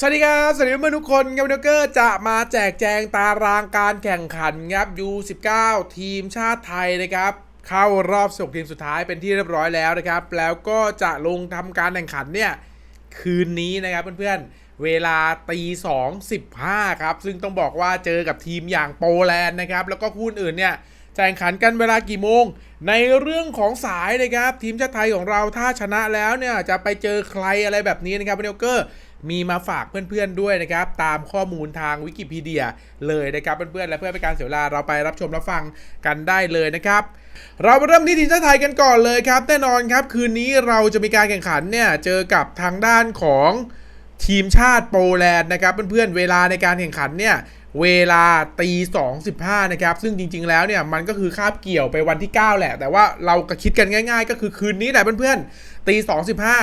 สวัสดีครับ สวัสดีเพื่อนทุกคนครับวันนี้เกอร์จะมาแจกแจงตารางการแข่งขันครับ U19 ทีมชาติไทยนะครับ เข้ารอบสกทีมสุดท้ายเป็นที่เรียบร้อยแล้วนะครับ แล้วก็จะลงทำการแข่งขันเนี่ย คืนนี้นะครับเพื่อนๆ เวลาตีสองสิบห้าครับ ซึ่งต้องบอกว่าเจอกับทีมอย่างโปแลนด์นะครับ แล้วก็คู่อื่นเนี่ย แข่งขันกันเวลากี่โมง ในเรื่องของสายนะครับ ทีมชาติไทยของเราถ้าชนะแล้วเนี่ยจะไปเจอใครอะไรแบบนี้นะครับเนลเกอร์มีมาฝากเพื่อนๆด้วยนะครับ ตามข้อมูลทางวิกิพีเดียเลยนะครับเพื่อนๆและเพื่อเป็นการเสียเวลาเราไปรับชมรับฟังกันได้เลยนะครับ เรามาเริ่มที่ทีมชาติไทยกันก่อนเลยครับ แน่นอนครับ คืนนี้เราจะมีการแข่งขันเนี่ยเจอกับทางด้านของทีมชาติโปแลนด์นะครับเพื่อนๆเวลาในการแข่งขันเนี่ย เวลาตีสองสิบห้านะครับ ซึ่งจริง ๆ แล้วเนี่ยมันก็คือคาบเกี่ยวไปวันที่ 9 แหละ แต่ว่าเราก็คิดกันง่าย ๆ ก็คือคืนนี้แหละเพื่อนๆตีสองสิบห้า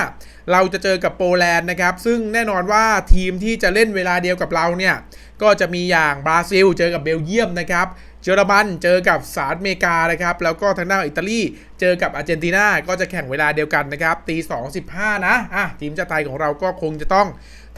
เราจะเจอกับโปแลนด์นะครับ ซึ่งแน่นอนว่าทีมที่จะเล่นเวลาเดียวกับเราเนี่ยก็จะมีอย่างบราซิลเจอกับเบลเยียมนะครับ เยอรมันเจอกับสหรัฐอเมริกานะครับ แล้วก็ทางด้านอิตาลีเจอกับอาร์เจนตินาก็จะแข่งเวลาเดียวกันนะครับตีสองสิบห้านะอะทีมชาติไทยของเราก็คงจะต้อง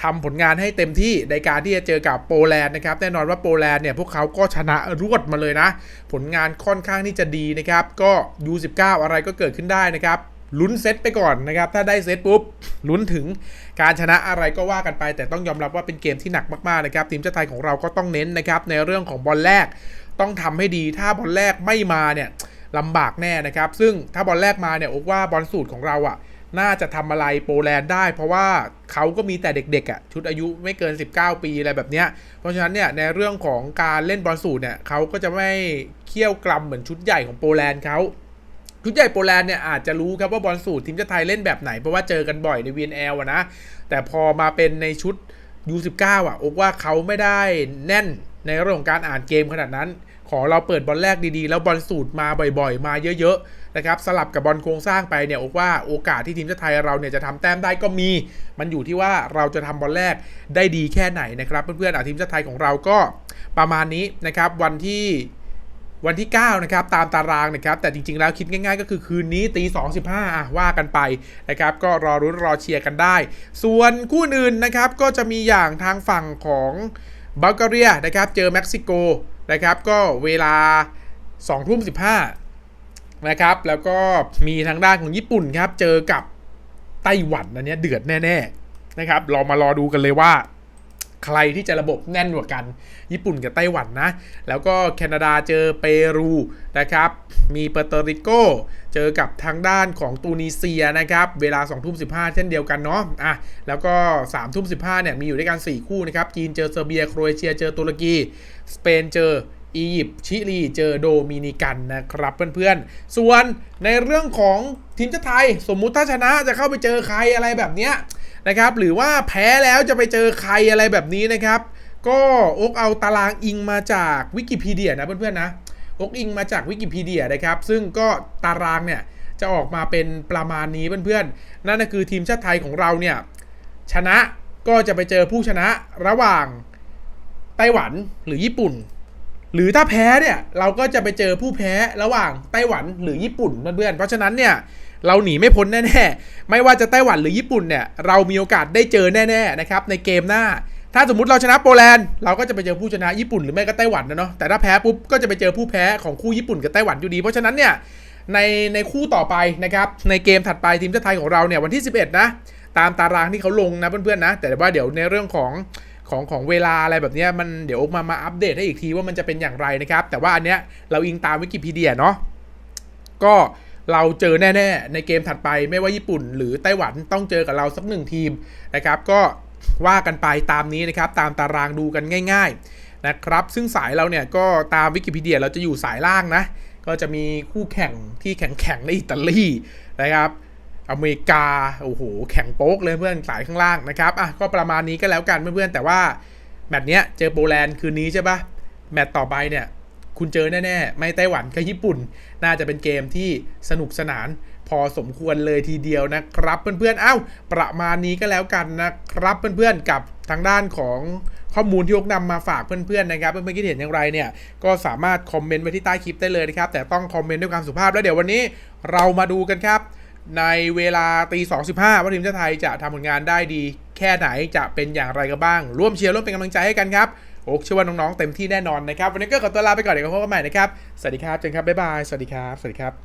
ทำผลงานให้เต็มที่ในการที่จะเจอกับโปแลนด์นะครับแน่นอนว่าโปแลนด์เนี่ยพวกเขาก็ชนะรวดมาเลยนะ ผลงานค่อนข้างที่จะดีนะครับ ก็ U19 อะไรก็เกิดขึ้นได้นะครับลุ้นเซตไปก่อนนะครับ ถ้าได้เซตปุ๊บลุ้นถึงการชนะอะไรก็ว่ากันไป แต่ต้องยอมรับว่าเป็นเกมที่หนักมากๆนะครับทีมชาติไทยของเราก็ต้องเน้นนะครับในเรื่องของบอลแรก ต้องทำให้ดีถ้าบอลแรกไม่มาเนี่ยลำบากแน่นะครับ ซึ่งถ้าบอลแรกมาเนี่ยโอ๊กว่าบอลสูตรของเราอะน่าจะทำอะไรโปแลนด์ได้ เพราะว่าเขาก็มีแต่เด็กๆอะ่ะชุดอายุไม่เกิน 19 ปีอะไรแบบเนี้ยเพราะฉะนั้นเนี่ยในเรื่องของการเล่นบอลสูตรเนี่ยเขาก็จะไม่เคี่ยวกลำเหมือนชุดใหญ่ของโปแลนด์เขาชุดใหญ่โปแลนด์เนี่ยอาจจะรู้ครับว่าบอลสูตรทีมชาติไทยเล่นแบบไหนเพราะว่าเจอกันบ่อยใน VNL อะนะแต่พอมาเป็นในชุด U19 อะโอกว่าเขาไม่ได้แน่น ในเรื่องของการอ่านเกมขนาดนั้น ขอเราเปิดบอลแรกดีๆ แล้วบอลสูตรมาบ่อยๆ มาเยอะๆนะครับสลับกับบอลโครงสร้างไปเนี่ยอกว่าโอกาสที่ทีมชาติไทยเราเนี่ยจะทำแต้มได้ก็มี มันอยู่ที่ว่าเราจะทำบอลแรกได้ดีแค่ไหนนะครับเพื่อนๆอะทีมชาติไทยของเราก็ประมาณนี้นะครับวันที่วันที่ 9 นะครับ ตามตารางนะครับ แต่จริง ๆ แล้วคิดง่าย ๆ ก็คือคืนนี้ตี2 15อะว่ากันไปนะครับ ก็รอรุ้นรอเชียร์กันได้ ส่วนคู่อื่นนะครับ ก็จะมีอย่างทางฝั่งของ บัลแกเรียนะครับเจอเม็กซิโกนะครับก็เวลา2ทุ่ม15นะครับแล้วก็มีทางด้านของญี่ปุ่นครับเจอกับไต้หวันอันเนี้ยเดือดแน่ ๆ นะครับ เรามารอดูกันเลยว่า ใครที่จะระบบแน่นกว่ากัน ญี่ปุ่นกับไต้หวันนะ แล้วก็แคนาดาเจอเปรูนะครับ มีเปอร์โตริโกเจอกับทางด้านของตูนิเซียนะครับ เวลา2ทุ่ม15 เช่นเดียวกันเนาะอะแล้วก็3ทุ่ม15เนี่ยมีอยู่ด้วยกัน 4 คู่นะครับ จีนเจอเซอร์เบีย โครเอเชียเจอตุรกี สเปนเจออียิปต์ชิลีเจอโดมินิกันนะครับเพื่อนๆ ส่วนในเรื่องของทีมชาติไทย สมมุติถ้าชนะจะเข้าไปเจอใครอะไรแบบเนี้ย นะครับ หรือว่าแพ้แล้วจะไปเจอใครอะไรแบบนี้นะครับ ก็อกเอาตารางอิงมาจากวิกิพีเดียนะเพื่อนๆนะอกอิงมาจากวิกิพีเดียนะครับ ซึ่งก็ตารางเนี่ยจะออกมาเป็นประมาณนี้เพื่อนๆ นั่นก็คือทีมชาติไทยของเราเนี่ยชนะก็จะไปเจอผู้ชนะระหว่างไต้หวันหรือญี่ปุ่น หรือถ้าแพ้เนี่ยเราก็จะไปเจอผู้แพ้ระหว่างไต้หวันหรือญี่ปุ่นเพื่อนๆ เพราะฉะนั้นเนี่ย เราหนีไม่พ้นแน่ๆ ไม่ว่าจะไต้หวันหรือญี่ปุ่นเนี่ย เรามีโอกาสได้เจอแน่ๆนะครับในเกมหน้า ถ้าสมมติเราชนะโปแลนด์ เราก็จะไปเจอผู้ชนะญี่ปุ่นหรือไม่ก็ไต้หวันนะเนาะ แต่ถ้าแพ้ปุ๊บก็จะไปเจอผู้แพ้ของคู่ญี่ปุ่นกับไต้หวันอยู่ดี เพราะฉะนั้นเนี่ยในในคู่ต่อไปนะครับในเกมถัดไปทีมชาติไทยของเราเนี่ยวันที่ 11 นะ ตามตารางที่เขาลงนะเพื่อนๆนะ แต่ว่าเดี๋ยวในเรื่องของของของเวลาอะไรแบบนี้มันเดี๋ยวมามาอัปเดตให้อีกทีว่ามันจะเป็นอย่างไรนะครับ แต่ว่าอันเนี้ยเราอิงตามวิกิพีเดียเนาะก็ เราเจอแน่ๆ ในเกมถัดไปไม่ว่าญี่ปุ่น หรือไต้หวันต้องเจอกับเราสักหนึ่งทีมนะครับก็ว่ากันไปตามนี้นะครับตามตารางดูกันง่าย ๆนะครับ ซึ่งสายเราเนี่ยก็ตามวิกิพีเดียเราจะอยู่สายล่างนะ ก็จะมีคู่แข่งที่แข็งๆในอิตาลีนะครับอเมริกาโอ้โหแข่งโป๊กเลยเพื่อนสายข้างล่างนะครับอะก็ประมาณนี้ก็แล้วกันเพื่อนๆแต่ว่าแมตช์เนี้ยเจอโปแลนด์คืนนี้ใช่ปะแมตช์ต่อไปเนี่ย คุณเจอแน่ๆ ไม่ไต้หวันก็ญี่ปุ่น น่าจะเป็นเกมที่สนุกสนาน พอสมควรเลยทีเดียวนะครับเพื่อนๆ เอ้า ประมาณนี้ก็แล้วกันนะครับเพื่อนๆ กับทางด้านของข้อมูลที่ยกนำมาฝากเพื่อนๆนะครับเพื่อนๆคิดเห็นอย่างไรเนี่ยก็สามารถคอมเมนต์ไว้ที่ใต้คลิปได้เลยนะครับ แต่ต้องคอมเมนต์ด้วยความสุภาพแล้วเดี๋ยววันนี้เรามาดูกันครับ ในเวลาตีสองสิบห้าว่าทีมชาติไทยจะทำผลงานได้ดี แค่ไหนจะเป็นอย่างไรกันบ้าง ร่วมเชียร์ร่วมเป็นกำลังใจให้กันครับ โอ๊กเชื่อว่าน้องๆเต็มที่แน่นอนนะครับ วันนี้ก็ขอตัวลาไปก่อนเดี๋ยวพบกันใหม่นะครับ สวัสดีครับเจนครับบ๊ายบาย สวัสดีครับ สวัสดีครับ